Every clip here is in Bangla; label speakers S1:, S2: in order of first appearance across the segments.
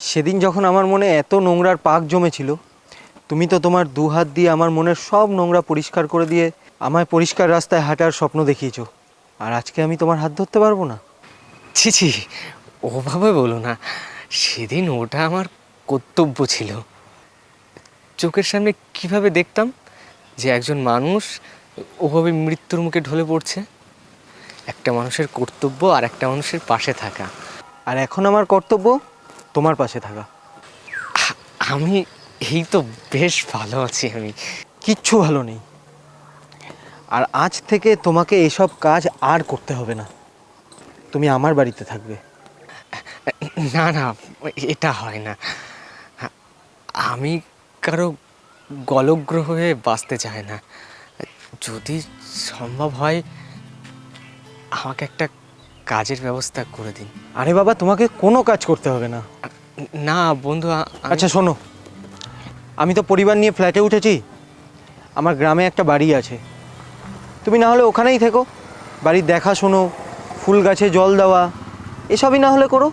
S1: সেদিন যখন আমার মনে এত নোংরার পাক জমেছিল তুমি তো তোমার দু হাত দিয়ে আমার মনের সব নোংরা পরিষ্কার করে দিয়ে আমায় পরিষ্কার রাস্তায় হাঁটার স্বপ্ন দেখিয়েছো। আর আজকে আমি তোমার হাত ধরতে পারব না।
S2: ছি ছি ওভাবে বলো না। সেদিন ওটা আমার কর্তব্য ছিল। চোখের সামনে কীভাবে দেখতাম যে একজন মানুষ ওভাবে মৃত্যুর মুখে ঢলে পড়ছে? একটা মানুষের কর্তব্য আর একটা মানুষের পাশে থাকা।
S1: আর এখন আমার কর্তব্য? তোমার পাশে থাকা।
S2: আমি এই তো বেশ ভালো আছি আমি।
S1: কিচ্ছু ভালো নেই। আর আজ থেকে তোমাকে এসব কাজ আর করতে হবে না। তুমি আমার বাড়িতে থাকবে।
S2: না না এটা হয় না। আমি কারও গলগ্রহ হয়ে বাঁচতে চাই না। যদি সম্ভব হয় আমাকে একটা কাজের ব্যবস্থা করে দিন।
S1: আরে বাবা তোমাকে কোনো কাজ করতে হবে না।
S2: না বন্ধু
S1: আচ্ছা শোনো। আমি তো পরিবার নিয়ে ফ্ল্যাটে উঠেছি। আমার গ্রামে একটা বাড়ি আছে। তুমি না হলে ওখানেই থেকো। বাড়ির দেখাশোনো ফুল গাছে জল দেওয়া এসবই না হলে করো।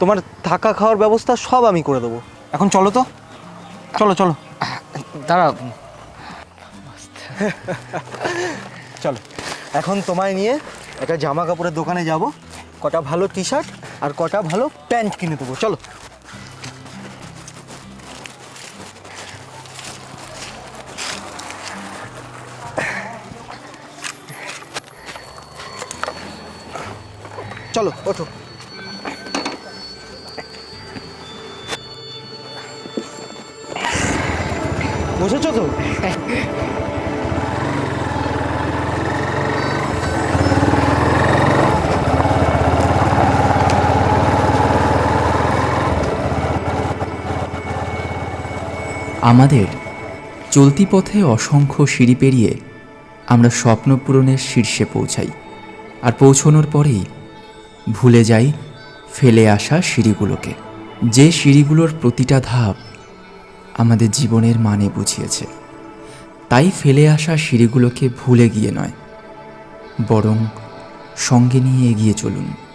S1: তোমার থাকা খাওয়ার ব্যবস্থা সব আমি করে দেবো। এখন চলো তো। চলো চলো।
S2: দাঁড়া
S1: চলো। এখন তোমায় নিয়ে একটা জামা কাপড়ের দোকানে যাব। কটা ভালো টি শার্ট আর কটা ভালো প্যান্ট কিনে দেবো চলো। চলো ওঠো। বসেছো তো?
S3: আমাদের চলতি পথে অসংখ্য সিঁড়ি পেরিয়ে আমরা স্বপ্ন পূরণের শীর্ষে পৌঁছাই। আর পৌঁছনোর পরেই ভুলে যাই ফেলে আসা সিঁড়িগুলোকে। যে সিঁড়িগুলোর প্রতিটা ধাপ আমাদের জীবনের মানে বুঝিয়েছে। তাই ফেলে আসা সিঁড়িগুলোকে ভুলে গিয়ে নয়, বরং সঙ্গে নিয়ে এগিয়ে চলুন।